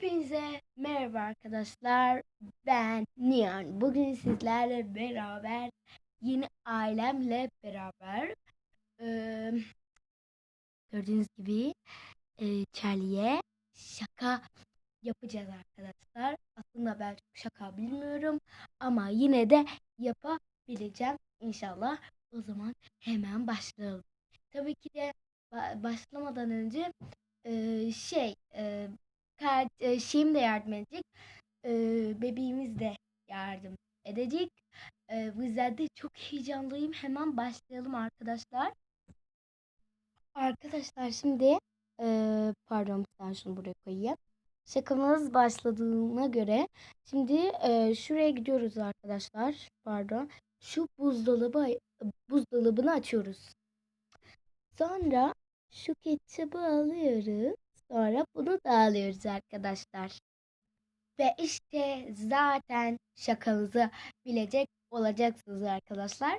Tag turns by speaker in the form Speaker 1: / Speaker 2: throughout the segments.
Speaker 1: Hepinize merhaba arkadaşlar. Ben Nihan. Bugün sizlerle beraber yeni ailemle beraber eee, gördüğünüz gibi eee Charlie'ye şaka yapacağız arkadaşlar. Aslında ben çok şaka bilmiyorum ama yine de yapabileceğim inşallah. O zaman hemen başlayalım. Tabii ki de ba- başlamadan önce eee, şey e, şeyim de yardım edecek. E, bebeğimiz de yardım edecek. E, bu yüzden de çok heyecanlıyım. Hemen başlayalım arkadaşlar. Arkadaşlar şimdi e, pardon ben şunu buraya koyayım. Şakamız başladığına göre şimdi e, şuraya gidiyoruz arkadaşlar. Pardon. Şu buzdolabı buzdolabını açıyoruz. Sonra şu ketçabı alıyoruz. Sonra bunu da alıyoruz arkadaşlar. Ve işte zaten şakanızı bilecek olacaksınız arkadaşlar.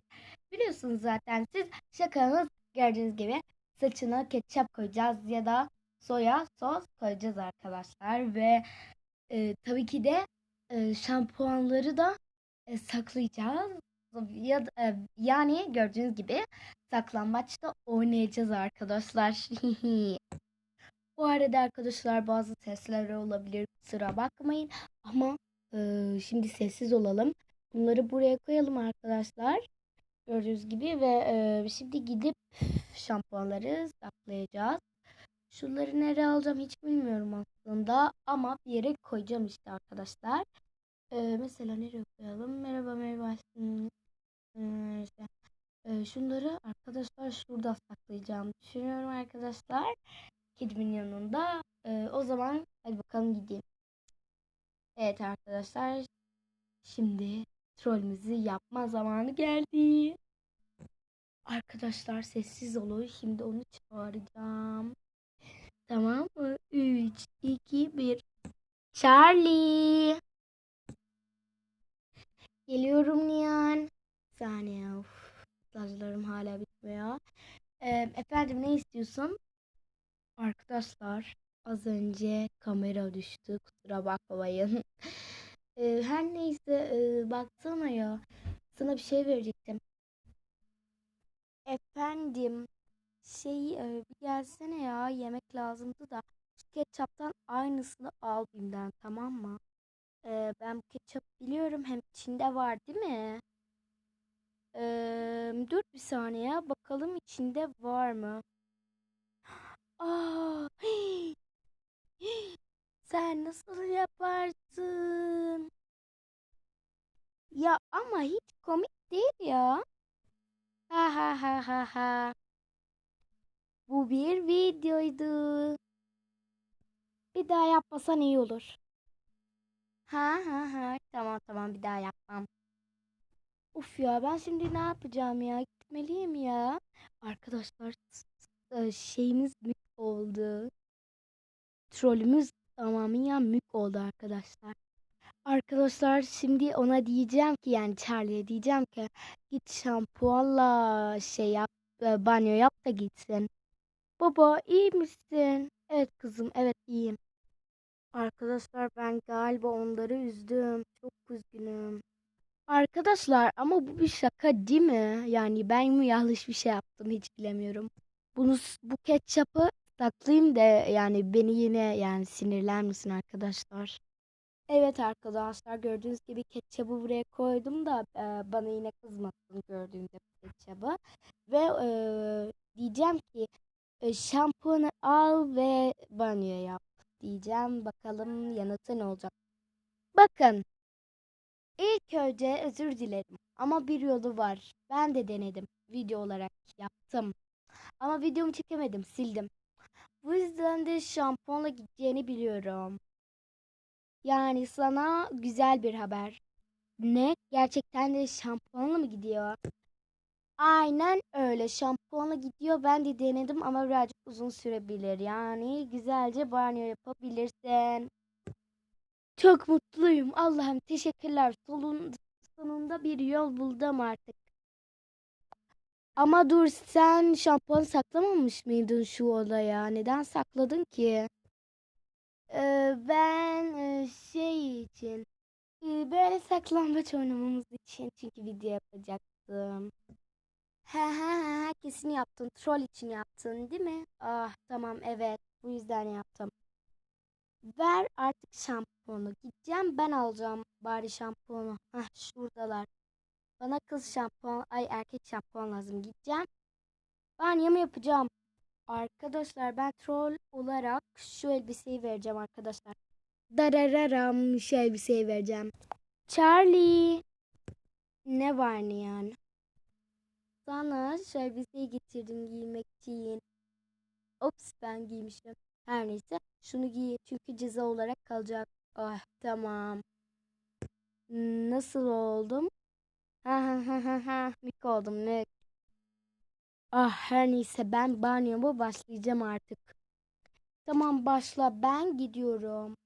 Speaker 1: Biliyorsunuz zaten siz şakanız gördüğünüz gibi saçına ketçap koyacağız ya da soya sos koyacağız arkadaşlar. Ve e, tabii ki de e, şampuanları da e, saklayacağız. Ya, e, yani gördüğünüz gibi saklambaçta oynayacağız arkadaşlar. Bu arada arkadaşlar bazı sesler olabilir kusura bakmayın ama e, şimdi sessiz olalım. Bunları buraya koyalım arkadaşlar. Gördüğünüz gibi ve e, şimdi gidip şampuanları saklayacağız. Şunları nereye alacağım hiç bilmiyorum aslında ama bir yere koyacağım işte arkadaşlar. E, mesela nereye koyalım? Merhaba merhaba. Hmm, hmm, e, şunları arkadaşlar şurada saklayacağım düşünüyorum arkadaşlar kedimin yanında. Ee, o zaman hadi bakalım gideyim. Evet arkadaşlar. Şimdi trollümüzü yapma zamanı geldi. Arkadaşlar sessiz olun. Şimdi onu çağıracağım. Tamam mı? 3, 2, 1. Charlie. Geliyorum Nihan. Saniye. Of. Mesajlarım hala bitmiyor. Ee, efendim ne istiyorsun? Arkadaşlar az önce kamera düştü kusura bakmayın. Her neyse e, baksana ya sana bir şey verecektim. Efendim şey e, bir gelsene ya yemek lazımdı da şu ketçaptan aynısını al Bim'den tamam mı? Ben bu ketçap biliyorum hem içinde var değil mi? Ee, dur bir saniye bakalım içinde var mı? Aa, Sen nasıl yaparsın? Ya ama hiç komik değil ya. Ha ha ha ha ha. Bu bir videoydu. Bir daha yapmasan iyi olur. Ha ha ha. Tamam tamam bir daha yapmam. Uf ya ben şimdi ne yapacağım ya? Gitmeliyim ya. Arkadaşlar şeyimiz oldu. Trollümüz tamamen mük oldu arkadaşlar. Arkadaşlar şimdi ona diyeceğim ki yani Charlie'ye diyeceğim ki git şampuanla şey yap e, banyo yap da gitsin. Baba iyi misin? Evet kızım evet iyiyim. Arkadaşlar ben galiba onları üzdüm. Çok üzgünüm. Arkadaşlar ama bu bir şaka değil mi? Yani ben mi yanlış bir şey yaptım hiç bilemiyorum. Bunu bu ketçapı saklayayım da yani beni yine yani sinirlenmesin arkadaşlar. Evet arkadaşlar gördüğünüz gibi ketçabı buraya koydum da e, bana yine kızmasın gördüğünde bu ketçabı. Ve e, diyeceğim ki e, şampuanı al ve banyo yap diyeceğim. Bakalım yanıtı ne olacak. Bakın ilk önce özür dilerim ama bir yolu var. Ben de denedim video olarak yaptım. Ama videomu çekemedim sildim. Bu yüzden de şampuanla gideceğini biliyorum. Yani sana güzel bir haber. Ne? Gerçekten de şampuanla mı gidiyor? Aynen öyle. Şampuanla gidiyor. Ben de denedim ama birazcık uzun sürebilir. Yani güzelce banyo yapabilirsin. Çok mutluyum. Allah'ım teşekkürler. Solun, sonunda bir yol buldum artık. Ama dur sen şampuan saklamamış mıydın şu olaya? Neden sakladın ki? Ee, ben için. Ee, Böyle saklambaç oynamamız için. Çünkü video yapacaktım. Ha ha ha ha, kesin yaptın. Troll için yaptın değil mi? Ah tamam evet. Bu yüzden yaptım. Ver artık şampuanı. Gideceğim ben alacağım bari şampuanı. Hah şuradalar. Bana kız şampuan, ay erkek şampuan lazım. Gideceğim. Banyomu yapacağım. Arkadaşlar ben troll olarak şu elbiseyi vereceğim arkadaşlar. Darararam şu elbiseyi vereceğim. Charlie. Ne var ne yani? Sana şu elbiseyi getirdim giymek için. Ops ben giymişim. Her neyse şunu giy çünkü ceza olarak kalacak. Ah tamam. Nasıl oldum? Ha ha ha ha ha. Mük oldum mük. Ah her neyse ben banyoma başlayacağım artık. Tamam başla ben gidiyorum.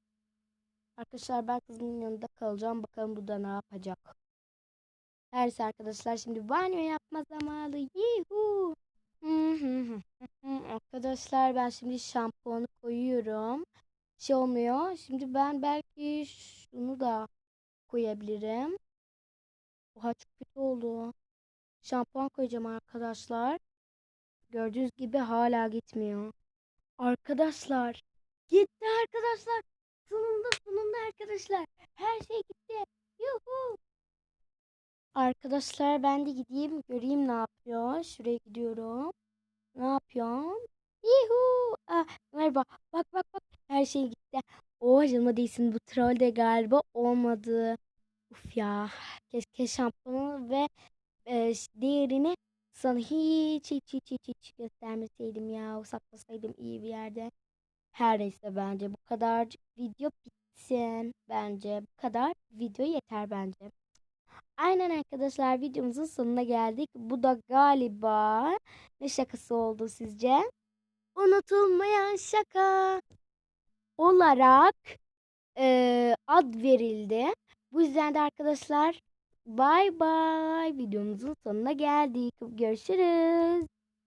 Speaker 1: Arkadaşlar ben kızımın yanında kalacağım. Bakalım bu da ne yapacak. Her neyse arkadaşlar şimdi banyo yapma zamanı. Yuhu. Hı hı hı hı. Arkadaşlar ben şimdi şampuanı koyuyorum. Şey olmuyor. Şimdi ben belki şunu da koyabilirim. Oha çok kötü oldu. Şampuan koyacağım arkadaşlar. Gördüğünüz gibi hala gitmiyor. Arkadaşlar. Gitti arkadaşlar. Sonunda sonunda arkadaşlar. Her şey gitti. Yuhu. Arkadaşlar ben de gideyim göreyim ne yapıyor. Şuraya gidiyorum. Ne yapıyorsun? Yuhu. Ah, merhaba. Bak bak bak. Her şey gitti. O canıma değsin bu troll de galiba olmadı. Uf ya. Keşke şampuanı ve e, diğerini sana hiç hiç hiç hiç hiç göstermeseydim ya. Saklasaydım iyi bir yerde. Her neyse bence bu kadar video bitsin. Bence bu kadar video yeter bence. Aynen arkadaşlar videomuzun sonuna geldik. Bu da galiba ne şakası oldu sizce? Unutulmayan şaka olarak e, ad verildi. Bu yüzden de arkadaşlar bay bay videomuzun sonuna geldik. Görüşürüz.